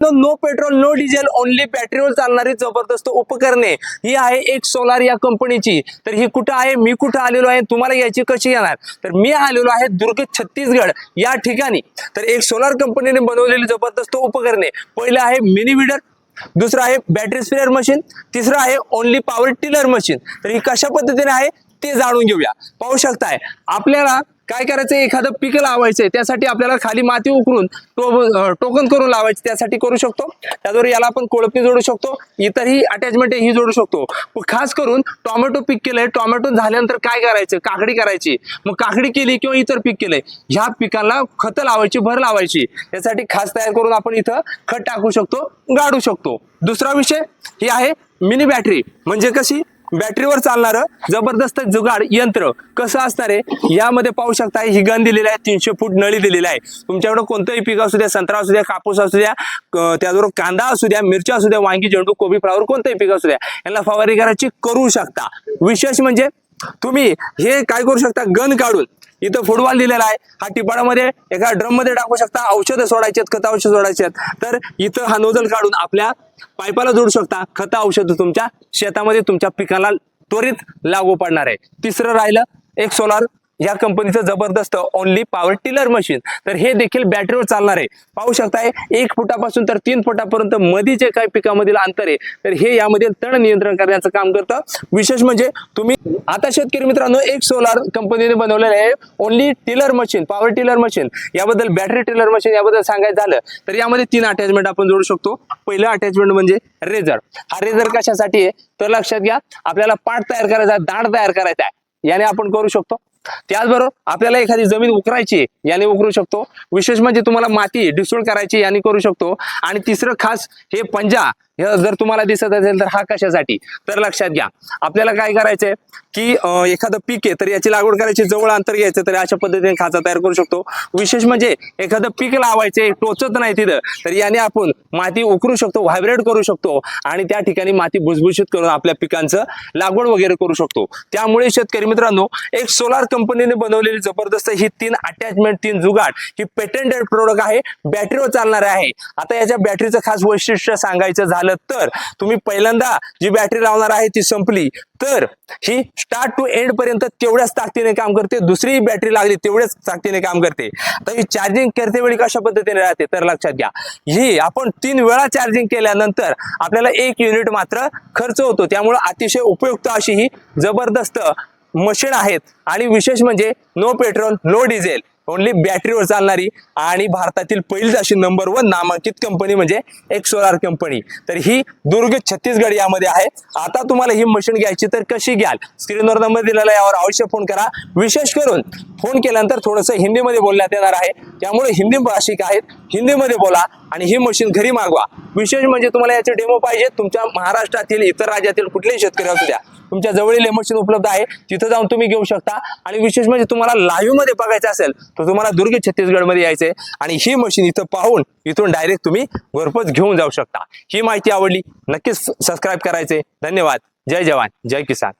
No petrol no diesel only बॅटरीवर चालणारी जबरदस्त उपकरणे ही आहे एक सोलार या कंपनीची तर ही कुठं आहे? मी कुठं आलेलो आहे? तुम्हाला याची कशी येणार? तर मी आलेलो आहे दुर्ग छत्तीसगड या ठिकाणी. तर एक सोलार कंपनीने बनवलेली जबरदस्त उपकरणे. पहिलं आहे मिनी विडर दुसरं आहे बॅटरी स्प्रेअर मशीन तिसरं आहे ओन्ली पॉवर टिलर मशीन तर ही कशा पद्धतीने आहे? ते जाणून घेऊया. पाहू शकताय आपल्याला काय करायचं? एखादं पीक लावायचंय त्यासाठी आपल्याला खाली माती उकरून टो टोकन करून लावायची त्यासाठी करू शकतो. त्याद्वारे याला आपण कोळपणी जोडू शकतो. इतरही अटॅचमेंट ही जोडू शकतो. खास करून टोमॅटो पीक केलंय. टोमॅटो झाल्यानंतर काय करायचं? काकडी करायची. मग काकडी केली किंवा इतर पीक केलंय ह्या पिकाला खतं लावायची भर लावायची. त्यासाठी खास तयार करून आपण इथं खत टाकू शकतो गाडू शकतो. दुसरा विषय ही आहे मिनी बॅटरी म्हणजे कशी? बॅटरीवर चालणारं जबरदस्त जुगाड यंत्र कसं असणार आहे? यामध्ये पाहू शकता ही गन दिलेली आहे तीनशे फूट नळी दिलेली आहे. तुमच्याकडे कोणतंही पीक असू द्या संत्रा असू द्या कापूस असू द्या त्याचबरोबर कांदा असू द्या मिरच्या असू द्या वांगी झेंडू कोबी फ्लावर कोणतंही पीक असू द्या यांना फवारणी करायची करू शकता. विशेष म्हणजे तुम्ही हे काय करू शकता? गन काढून इथं फुटबॉल दिलेला आहे. हा टिपाडामध्ये एका ड्रममध्ये टाकू शकता. औषधं सोडायचे आहेत खत औषध सोडायचे आहेत तर इथं हा नोजल काढून आपल्या पाईपाला जोडू शकता. खत औषध तुमच्या शेतामध्ये तुमच्या पिकाला त्वरित लागू पडणार आहे. तिसरं राहिलं एक सोलार या कंपनीचं जबरदस्त ओनली पॉवर टिलर मशीन तर हे देखील बॅटरीवर चालणार आहे. पाहू शकताय एक फुटापासून तर तीन फुटापर्यंत मध्ये जे काही पिकामधील अंतर आहे तर हे यामध्ये तण नियंत्रण करण्याचं काम करतं. विशेष म्हणजे तुम्ही आता शेतकरी मित्रांनो एक सोलार कंपनीने बनवलेलं आहे only tiller machine power tiller machine याबद्दल बॅटरी टिलर मशीन याबद्दल सांगायचं झालं तर यामध्ये तीन अटॅचमेंट आपण जोडू शकतो. पहिलं अटॅचमेंट म्हणजे रेझर हा रेझर कशासाठी आहे? तर लक्षात घ्या आपल्याला पाठ तयार करायचा दांड तयार करायचा आहे. याने आपण करू शकतो. त्याचबरोबर आपल्याला एखादी जमीन उकरायची याने उकरू शकतो. विशेष म्हणजे तुम्हाला माती डिसोल्ड करायची याने करू शकतो. आणि तिसरं खास हे पंजा. हे जर तुम्हाला दिसत असेल तर हा कशासाठी? तर लक्षात घ्या. आपल्याला काय करायचंय की एखादं पीक आहे तर याची लागवड करायची जवळ अंतर घ्यायचं तर अशा पद्धतीने खाचा तयार करू शकतो. विशेष म्हणजे एखादं पीक लावायचे टोचत नाही तिथं तर याने आपण माती उकरू शकतो व्हायब्रेट करू शकतो आणि त्या ठिकाणी माती भुसभुशीत करून आपल्या पिकांचं लागवड वगैरे करू शकतो. त्यामुळे शेतकरी मित्रांनो एक सोलार कंपनीने बनवलेली जबरदस्त ही तीन अटॅचमेंट तीन जुगाड ही पेटेंटेड प्रोडक्ट आहे बॅटरीवर चालणार आहे. आता याच्या बॅटरीचं खास वैशिष्ट्य सांगायचं झालं तर तुम्ही पहिल्यांदा जी बॅटरी लावणार आहे ती संपली. तर ही स्टार्ट टू एंड पर्यंत तेवढ्याच ताकदीने काम करते. दुसरी बॅटरी लागली तेवढ्याच ताकदीने काम करते. तर ही चार्जिंग करते वेळी कशा पद्धतीने राहते तर लक्षात घ्या. ही आपण तीन वेळा चार्जिंग केल्यानंतर आपल्याला एक युनिट मात्र खर्च होतो. त्यामुळे अतिशय उपयुक्त अशी ही जबरदस्त मशीन आहेत. आणि विशेष म्हणजे no petrol no diesel only बॅटरीवर चालणारी आणि भारतातील पहिलीच अशी नंबर वन नामांकित कंपनी म्हणजे एक सोलार कंपनी तर ही दुर्ग छत्तीसगड यामध्ये आहे. आता तुम्हाला ही मशीन घ्यायची तर कशी घ्याल? स्क्रीनवर नंबर दिलेला यावर अवश्य फोन करा. विशेष करून फोन केल्यानंतर थोडंसं हिंदीमध्ये बोलण्यात येणार आहे. त्यामुळे हिंदी भाषिक आहेत. हिंदीमध्ये बोला आणि ही मशीन घरी मागवा. विशेष म्हणजे तुम्हाला याचे डेमो पाहिजे तुमच्या महाराष्ट्रातील इतर राज्यातील कुठलेही शेतकरी असू द्या. तुमच्या जवळील हे मशीन उपलब्ध आहे. तिथं जाऊन तुम्ही घेऊ शकता. आणि विशेष म्हणजे तुम्हाला लाईव्हमध्ये बघायचं असेल तर तुम्हाला दुर्ग छत्तीसगडमध्ये यायचंय. आणि ही मशीन इथं पाहून इथून डायरेक्ट तुम्ही घरपोच घेऊन जाऊ शकता. ही माहिती आवडली नक्कीच सबस्क्राईब करायचे धन्यवाद. जय जवान. जय किसान.